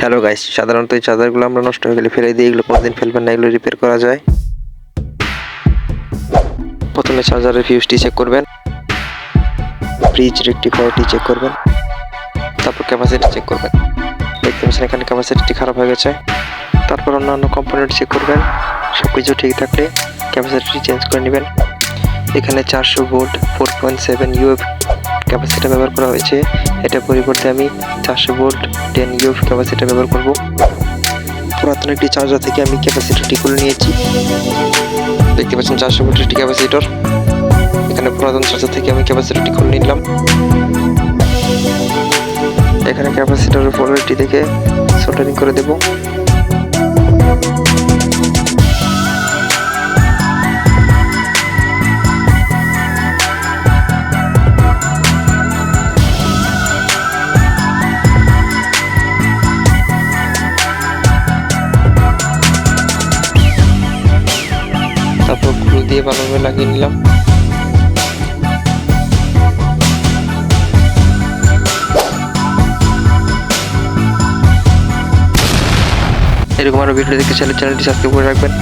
Hello guys সাধারণত এই চার্জারগুলো আমরা নষ্ট হয়ে গেলে ফেলে দিই। এগুলো কোনোদিন ফেলবেন না, এগুলো রিপেয়ার করা যায়। প্রথমে চার্জারের ফিউজটি চেক করবেন। ব্রিজ রেক্টিফায়ারটি চেক করবেন। তারপর ক্যাপাসিটি চেক করবেন। দেখতে পাচ্ছেন এখানে ক্যাপাসিটিটি খারাপ হয়ে গেছে। তারপর অন্যান্য কম্পোনেন্ট চেক করবেন। সব কিছু ঠিক থাকলে ক্যাপাসিটি চেঞ্জ করে নেবেন। এখানে চারশো volt four point seven UF capacity ব্যবহার করা হয়েছে। এটা পরিবর্তে আমি চারশো ভোল্ট টেন ইউএফ ক্যাপাসিটি ব্যবহার করব। পুরাতন একটি চার্জার থেকে আমি ক্যাপাসিটিটি খুলে নিয়েছি। দেখতে পাচ্ছেন চারশো ভোল্টের একটি ক্যাপাসিটর এখানে পুরাতন চার্জার থেকে আমি ক্যাপাসিটিটি খুলে নিলাম। এখানে ক্যাপাসিটরের ফলোটি থেকে সোল্ডারিং করে দেব। দিয়ে ভালোভাবে লাগিয়ে নিলাম। এরকম আরও ভিডিও দেখতে চাইলে চ্যানেলটি সাবস্ক্রাইব করে রাখবেন।